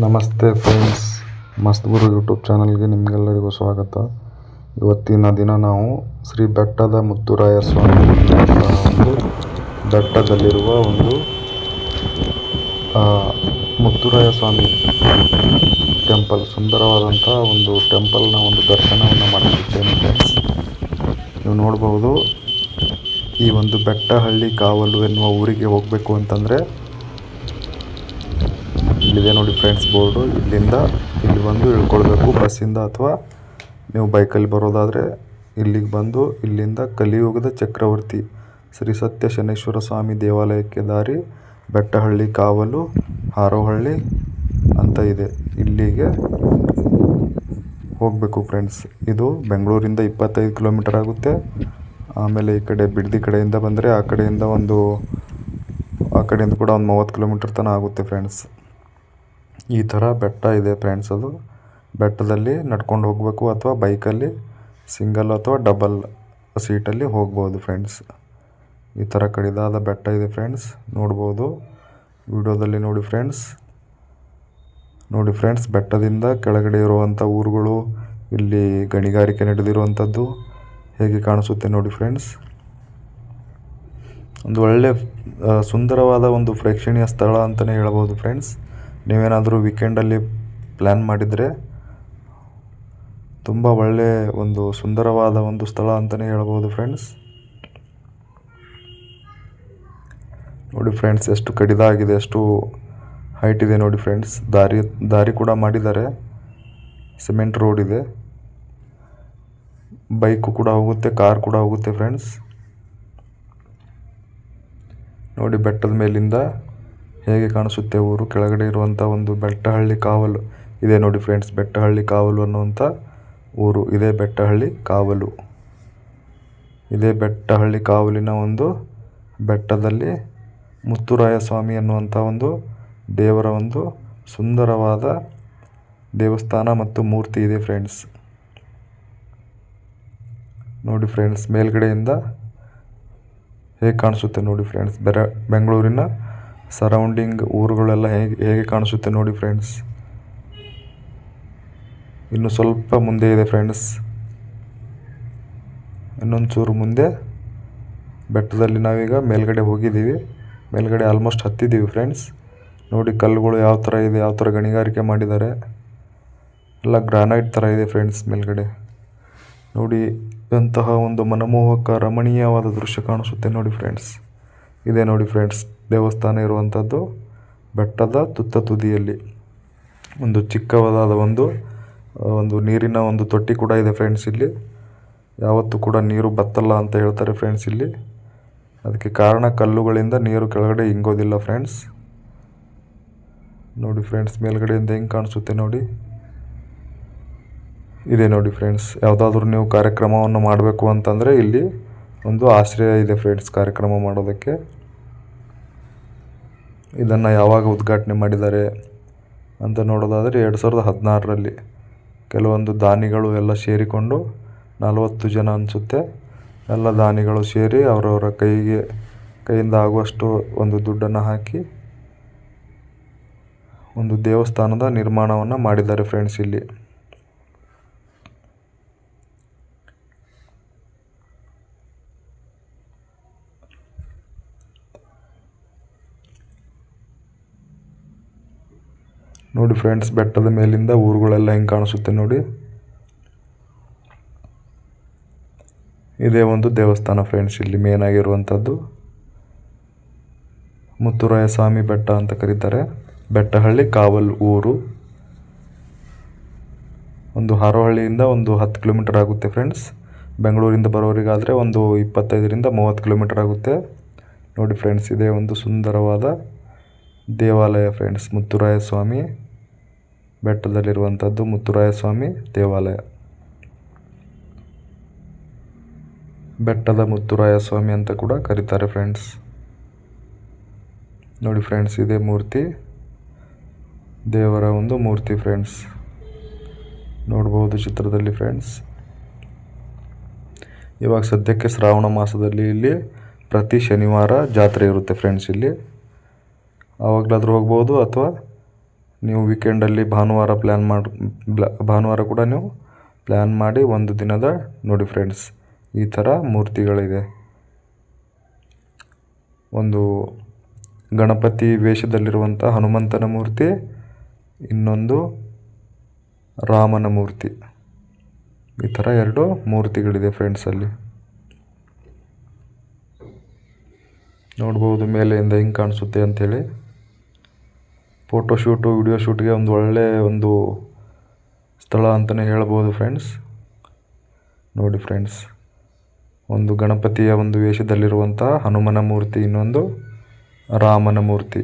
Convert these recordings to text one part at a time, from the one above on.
ನಮಸ್ತೆ ಫ್ರೆಂಡ್ಸ್ ಮಸ್ತ್ ಗುರು ಯೂಟ್ಯೂಬ್ ಚಾನಲ್ಗೆ ನಿಮಗೆಲ್ಲರಿಗೂ ಸ್ವಾಗತ. ಇವತ್ತಿನ ದಿನ ನಾವು ಶ್ರೀ ಬೆಟ್ಟದ ಮುತ್ತುರಾಯ ಸ್ವಾಮಿ ಒಂದು ಬೆಟ್ಟದಲ್ಲಿರುವ ಒಂದು ಮುತ್ತುರಾಯ ಸ್ವಾಮಿ ಟೆಂಪಲ್ ಸುಂದರವಾದಂಥ ಒಂದು ಟೆಂಪಲ್ನ ಒಂದು ದರ್ಶನವನ್ನು ಮಾಡಿಸುತ್ತೇನೆ ಫ್ರೆಂಡ್ಸ್ ನೀವು ನೋಡಬಹುದು ಈ ಒಂದು ಬೆಟ್ಟಹಳ್ಳಿ ಕಾವಲು ಎನ್ನುವ ಊರಿಗೆ ಹೋಗಬೇಕು ಅಂತಂದರೆ ಇಲ್ಲಿದೆ ನೋಡಿ ಫ್ರೆಂಡ್ಸ್ ಬೋರ್ಡು ಇಲ್ಲಿಂದ ಇಲ್ಲಿ ಬಂದು ಇಳ್ಕೊಳ್ಬೇಕು ಬಸ್ಸಿಂದ ಅಥವಾ ನೀವು ಬೈಕಲ್ಲಿ ಬರೋದಾದರೆ ಇಲ್ಲಿಗೆ ಬಂದು ಇಲ್ಲಿಂದ ಕಲಿಯುಗದ ಚಕ್ರವರ್ತಿ ಶ್ರೀ ಸತ್ಯ ಶನೇಶ್ವರ ಸ್ವಾಮಿ ದೇವಾಲಯಕ್ಕೆ ದಾರಿ ಬೆಟ್ಟಹಳ್ಳಿ ಕಾವಲು ಹಾರೋಹಳ್ಳಿ ಅಂತ ಇದೆ. ಇಲ್ಲಿಗೆ ಹೋಗಬೇಕು ಫ್ರೆಂಡ್ಸ್ ಇದು ಬೆಂಗಳೂರಿಂದ ಇಪ್ಪತ್ತೈದು ಕಿಲೋಮೀಟರ್ ಆಗುತ್ತೆ. ಆಮೇಲೆ ಈ ಕಡೆ ಬಿಡದಿ ಕಡೆಯಿಂದ ಬಂದರೆ ಆ ಕಡೆಯಿಂದ ಒಂದು, ಆ ಕಡೆಯಿಂದ ಕೂಡ ಒಂದು ಮೂವತ್ತು ಕಿಲೋಮೀಟರ್ ತನಕ ಆಗುತ್ತೆ ಫ್ರೆಂಡ್ಸ್ ಈ ಥರ ಬೆಟ್ಟ ಇದೆ ಫ್ರೆಂಡ್ಸ್ ಅದು. ಬೆಟ್ಟದಲ್ಲಿ ನಡ್ಕೊಂಡು ಹೋಗಬೇಕು ಅಥವಾ ಬೈಕಲ್ಲಿ ಸಿಂಗಲ್ ಅಥವಾ ಡಬಲ್ ಸೀಟಲ್ಲಿ ಹೋಗ್ಬೋದು ಫ್ರೆಂಡ್ಸ್ ಈ ಥರ ಕಡಿದಾದ ಬೆಟ್ಟ ಇದೆ ಫ್ರೆಂಡ್ಸ್ ನೋಡ್ಬೋದು. ವಿಡಿಯೋದಲ್ಲಿ ನೋಡಿ ಫ್ರೆಂಡ್ಸ್ ನೋಡಿ ಫ್ರೆಂಡ್ಸ್ ಬೆಟ್ಟದಿಂದ ಕೆಳಗಡೆ ಇರುವಂಥ ಊರುಗಳು, ಇಲ್ಲಿ ಗಣಿಗಾರಿಕೆ ನಡೆದಿರುವಂಥದ್ದು ಹೇಗೆ ಕಾಣಿಸುತ್ತೆ ನೋಡಿ ಫ್ರೆಂಡ್ಸ್ ಒಂದು ಒಳ್ಳೆ ಸುಂದರವಾದ ಒಂದು ಪ್ರೇಕ್ಷಣೀಯ ಸ್ಥಳ ಅಂತಲೇ ಹೇಳ್ಬೋದು ಫ್ರೆಂಡ್ಸ್ ನೀವೇನಾದರೂ ವೀಕೆಂಡಲ್ಲಿ ಪ್ಲ್ಯಾನ್ ಮಾಡಿದರೆ ತುಂಬ ಒಳ್ಳೆ ಒಂದು ಸುಂದರವಾದ ಒಂದು ಸ್ಥಳ ಅಂತಲೇ ಹೇಳ್ಬೋದು ಫ್ರೆಂಡ್ಸ್ ನೋಡಿ ಫ್ರೆಂಡ್ಸ್ ಎಷ್ಟು ಕಡಿದಾಗಿದೆ, ಎಷ್ಟು ಹೈಟ್ ಇದೆ ನೋಡಿ ಫ್ರೆಂಡ್ಸ್ ದಾರಿ ದಾರಿ ಕೂಡ ಮಾಡಿದ್ದಾರೆ. ಸಿಮೆಂಟ್ ರೋಡ್ ಇದೆ. ಬೈಕು ಕೂಡ ಹೋಗುತ್ತೆ ಕಾರ್ ಕೂಡ ಹೋಗುತ್ತೆ ಫ್ರೆಂಡ್ಸ್ ನೋಡಿ ಬೆಟ್ಟದ ಮೇಲಿಂದ ಹೇಗೆ ಕಾಣಿಸುತ್ತೆ ಊರು? ಕೆಳಗಡೆ ಇರುವಂಥ ಒಂದು ಬೆಟ್ಟಹಳ್ಳಿ ಕಾವಲು. ಇದೆ ನೋಡಿ ಫ್ರೆಂಡ್ಸ್ ಬೆಟ್ಟಹಳ್ಳಿ ಕಾವಲು ಅನ್ನುವಂತ ಊರು. ಇದೆ ಬೆಟ್ಟಹಳ್ಳಿ ಕಾವಲು. ಇದೇ ಬೆಟ್ಟಹಳ್ಳಿ ಕಾವಲಿನ ಒಂದು ಬೆಟ್ಟದಲ್ಲಿ ಮುತ್ತುರಾಯ ಸ್ವಾಮಿ ಅನ್ನುವಂಥ ಒಂದು ದೇವರ ಒಂದು ಸುಂದರವಾದ ದೇವಸ್ಥಾನ ಮತ್ತು ಮೂರ್ತಿ ಇದೆ ಫ್ರೆಂಡ್ಸ್ ನೋಡಿ ಫ್ರೆಂಡ್ಸ್ ಮೇಲ್ಗಡೆಯಿಂದ ಹೇಗೆ ಕಾಣಿಸುತ್ತೆ ನೋಡಿ ಫ್ರೆಂಡ್ಸ್ ಬೆರ, ಬೆಂಗಳೂರಿನ ಸರೌಂಡಿಂಗ್ ಊರುಗಳೆಲ್ಲ ಹೇಗೆ ಹೇಗೆ ಕಾಣಿಸುತ್ತೆ ನೋಡಿ ಫ್ರೆಂಡ್ಸ್ ಇನ್ನು ಸ್ವಲ್ಪ ಮುಂದೆ ಇದೆ ಫ್ರೆಂಡ್ಸ್ ಇನ್ನೊಂದು ಚೂರು ಮುಂದೆ ಬೆಟ್ಟದಲ್ಲಿ ನಾವೀಗ ಮೇಲ್ಗಡೆ ಹೋಗಿದ್ದೀವಿ. ಮೇಲ್ಗಡೆ ಆಲ್ಮೋಸ್ಟ್ ಹತ್ತಿದ್ದೀವಿ ಫ್ರೆಂಡ್ಸ್ ನೋಡಿ ಕಲ್ಲುಗಳು ಯಾವ ಥರ ಇದೆ, ಯಾವ ಥರ ಗಣಿಗಾರಿಕೆ ಮಾಡಿದ್ದಾರೆ. ಎಲ್ಲ ಗ್ರಾನೈಟ್ ಥರ ಇದೆ ಫ್ರೆಂಡ್ಸ್ ಮೇಲ್ಗಡೆ. ನೋಡಿ ಅಂತಹ ಒಂದು ಮನಮೋಹಕ, ರಮಣೀಯವಾದ ದೃಶ್ಯ ಕಾಣಿಸುತ್ತೆ ನೋಡಿ ಫ್ರೆಂಡ್ಸ್ ಇದೆ ನೋಡಿ ಫ್ರೆಂಡ್ಸ್ ದೇವಸ್ಥಾನ ಇರುವಂಥದ್ದು ಬೆಟ್ಟದ ತುತ್ತ ತುದಿಯಲ್ಲಿ. ಒಂದು ಚಿಕ್ಕವಾದ ಒಂದು ಒಂದು ನೀರಿನ ಒಂದು ತೊಟ್ಟಿ ಕೂಡ ಇದೆ ಫ್ರೆಂಡ್ಸ್ ಇಲ್ಲಿ. ಯಾವತ್ತೂ ಕೂಡ ನೀರು ಬತ್ತಲ್ಲ ಅಂತ ಹೇಳ್ತಾರೆ ಫ್ರೆಂಡ್ಸ್ ಇಲ್ಲಿ. ಅದಕ್ಕೆ ಕಾರಣ ಕಲ್ಲುಗಳಿಂದ ನೀರು ಕೆಳಗಡೆ ಇಂಗೋದಿಲ್ಲ ಫ್ರೆಂಡ್ಸ್ ನೋಡಿ ಫ್ರೆಂಡ್ಸ್ ಮೇಲ್ಗಡೆಯಿಂದ ಹೆಂಗೆ ಕಾಣಿಸುತ್ತೆ ನೋಡಿ. ಇದೆ ನೋಡಿ ಫ್ರೆಂಡ್ಸ್ ಯಾವುದಾದ್ರೂ ನೀವು ಕಾರ್ಯಕ್ರಮವನ್ನು ಮಾಡಬೇಕು ಅಂತಂದರೆ ಇಲ್ಲಿ ಒಂದು ಆಶ್ರಯ ಇದೆ ಫ್ರೆಂಡ್ಸ್ ಕಾರ್ಯಕ್ರಮ ಮಾಡೋದಕ್ಕೆ. ಇದನ್ನು ಯಾವಾಗ ಉದ್ಘಾಟನೆ ಮಾಡಿದ್ದಾರೆ ಅಂತ ನೋಡೋದಾದರೆ ಎರಡು ಸಾವಿರದ ಹದಿನಾರರಲ್ಲಿ ಕೆಲವೊಂದು ದಾನಿಗಳು ಎಲ್ಲ ಸೇರಿಕೊಂಡು ನಲವತ್ತು ಜನ ಅನಿಸುತ್ತೆ. ಎಲ್ಲ ದಾನಿಗಳು ಸೇರಿ ಅವರವರ ಕೈಗೆ, ಕೈಯಿಂದ ಆಗುವಷ್ಟು ಒಂದು ದುಡ್ಡನ್ನು ಹಾಕಿ ಒಂದು ದೇವಸ್ಥಾನದ ನಿರ್ಮಾಣವನ್ನು ಮಾಡಿದ್ದಾರೆ ಫ್ರೆಂಡ್ಸ್ ಇಲ್ಲಿ. ನೋಡಿ ಫ್ರೆಂಡ್ಸ್ ಬೆಟ್ಟದ ಮೇಲಿಂದ ಊರುಗಳೆಲ್ಲ ಹೆಂಗೆ ಕಾಣಿಸುತ್ತೆ ನೋಡಿ. ಇದೇ ಒಂದು ದೇವಸ್ಥಾನ ಫ್ರೆಂಡ್ಸ್ ಇಲ್ಲಿ ಮೇನ್ ಆಗಿರುವಂಥದ್ದು. ಮುತ್ತುರಾಯ ಸ್ವಾಮಿ ಬೆಟ್ಟ ಅಂತ ಕರೀತಾರೆ. ಬೆಟ್ಟಹಳ್ಳಿ ಕಾವಲ್ ಊರು. ಒಂದು ಹಾರೋಹಳ್ಳಿಯಿಂದ ಒಂದು ಹತ್ತು ಕಿಲೋಮೀಟರ್ ಆಗುತ್ತೆ ಫ್ರೆಂಡ್ಸ್ ಬೆಂಗಳೂರಿಂದ ಬರೋರಿಗಾದರೆ ಒಂದು ಇಪ್ಪತ್ತೈದರಿಂದ ಮೂವತ್ತು ಕಿಲೋಮೀಟರ್ ಆಗುತ್ತೆ. ನೋಡಿ ಫ್ರೆಂಡ್ಸ್ ಇದೇ ಒಂದು ಸುಂದರವಾದ ದೇವಾಲಯ ಫ್ರೆಂಡ್ಸ್ ಮುತ್ತುರಾಯ ಸ್ವಾಮಿ ಬೆಟ್ಟದಲ್ಲಿರುವಂಥದ್ದು ಮುತ್ತುರಾಯ ಸ್ವಾಮಿ ದೇವಾಲಯ. ಬೆಟ್ಟದ ಮುತ್ತುರಾಯ ಸ್ವಾಮಿ ಅಂತ ಕೂಡ ಕರೀತಾರೆ ಫ್ರೆಂಡ್ಸ್ ನೋಡಿ ಫ್ರೆಂಡ್ಸ್ ಇದೇ ಮೂರ್ತಿ. ದೇವರ ಒಂದು ಮೂರ್ತಿ ಫ್ರೆಂಡ್ಸ್ ನೋಡ್ಬೋದು ಚಿತ್ರದಲ್ಲಿ ಫ್ರೆಂಡ್ಸ್ ಇವಾಗ ಸದ್ಯಕ್ಕೆ ಶ್ರಾವಣ ಮಾಸದಲ್ಲಿ ಇಲ್ಲಿ ಪ್ರತಿ ಶನಿವಾರ ಜಾತ್ರೆ ಇರುತ್ತೆ ಫ್ರೆಂಡ್ಸ್ ಇಲ್ಲಿ. ಆವಾಗಲಾದ್ರೂ ಹೋಗ್ಬೋದು ಅಥವಾ ನೀವು ವೀಕೆಂಡಲ್ಲಿ ಭಾನುವಾರ ಪ್ಲ್ಯಾನ್ ಮಾಡಿ ಭಾನುವಾರ ಕೂಡ ನೀವು ಪ್ಲ್ಯಾನ್ ಮಾಡಿ ಒಂದು ದಿನದ ನೋಡಿ ಫ್ರೆಂಡ್ಸ್ ಈ ಥರ ಮೂರ್ತಿಗಳಿದೆ. ಒಂದು ಗಣಪತಿ ವೇಷದಲ್ಲಿರುವಂಥ ಹನುಮಂತನ ಮೂರ್ತಿ, ಇನ್ನೊಂದು ರಾಮನ ಮೂರ್ತಿ. ಈ ಥರ ಎರಡು ಮೂರ್ತಿಗಳಿದೆ ಫ್ರೆಂಡ್ಸ್ ಅಲ್ಲಿ. ನೋಡ್ಬೋದು ಮೇಲೆಯಿಂದ ಹಿಂಗೆ ಕಾಣಿಸುತ್ತೆ ಅಂಥೇಳಿ ಫೋಟೋ ಶೂಟು ವಿಡಿಯೋ ಶೂಟ್ಗೆ ಒಂದು ಒಳ್ಳೆ ಒಂದು ಸ್ಥಳ ಅಂತಲೇ ಹೇಳ್ಬೋದು ಫ್ರೆಂಡ್ಸ್ ನೋಡಿ ಫ್ರೆಂಡ್ಸ್ ಒಂದು ಗಣಪತಿಯ ಒಂದು ವೇಷದಲ್ಲಿರುವಂಥ ಹನುಮನ ಮೂರ್ತಿ, ಇನ್ನೊಂದು ರಾಮನ ಮೂರ್ತಿ.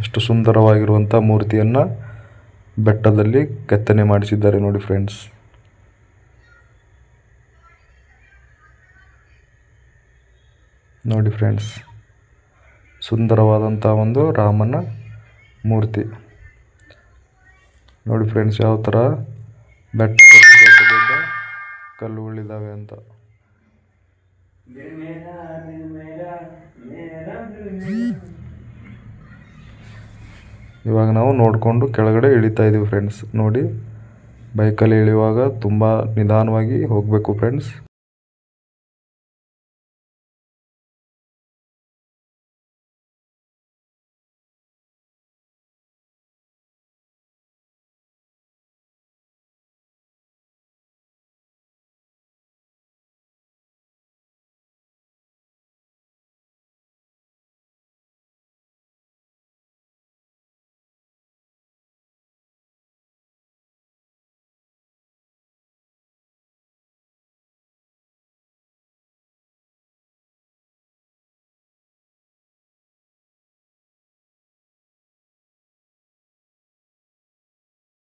ಎಷ್ಟು ಸುಂದರವಾಗಿರುವಂಥ ಮೂರ್ತಿಯನ್ನು ಬೆಟ್ಟದಲ್ಲಿ ಕೆತ್ತನೆ ಮಾಡಿಸಿದ್ದಾರೆ ನೋಡಿ ಫ್ರೆಂಡ್ಸ್ ನೋಡಿ ಫ್ರೆಂಡ್ಸ್ ಸುಂದರವಾದಂಥ ಒಂದು ರಾಮನ ಮೂರ್ತಿ ನೋಡಿ ಫ್ರೆಂಡ್ಸ್ ಯಾವ ಥರ ಬೆಟ್ಟ ಕಲ್ಲುಗಳಿದ್ದಾವೆ ಅಂತ ಇವಾಗ ನಾವು ನೋಡಿಕೊಂಡು ಕೆಳಗಡೆ ಇಳಿತಾ ಇದ್ದೀವಿ ಫ್ರೆಂಡ್ಸ್ ನೋಡಿ ಬೈಕಲ್ಲಿ ಇಳಿಯುವಾಗ ತುಂಬ ನಿಧಾನವಾಗಿ ಹೋಗಬೇಕು ಫ್ರೆಂಡ್ಸ್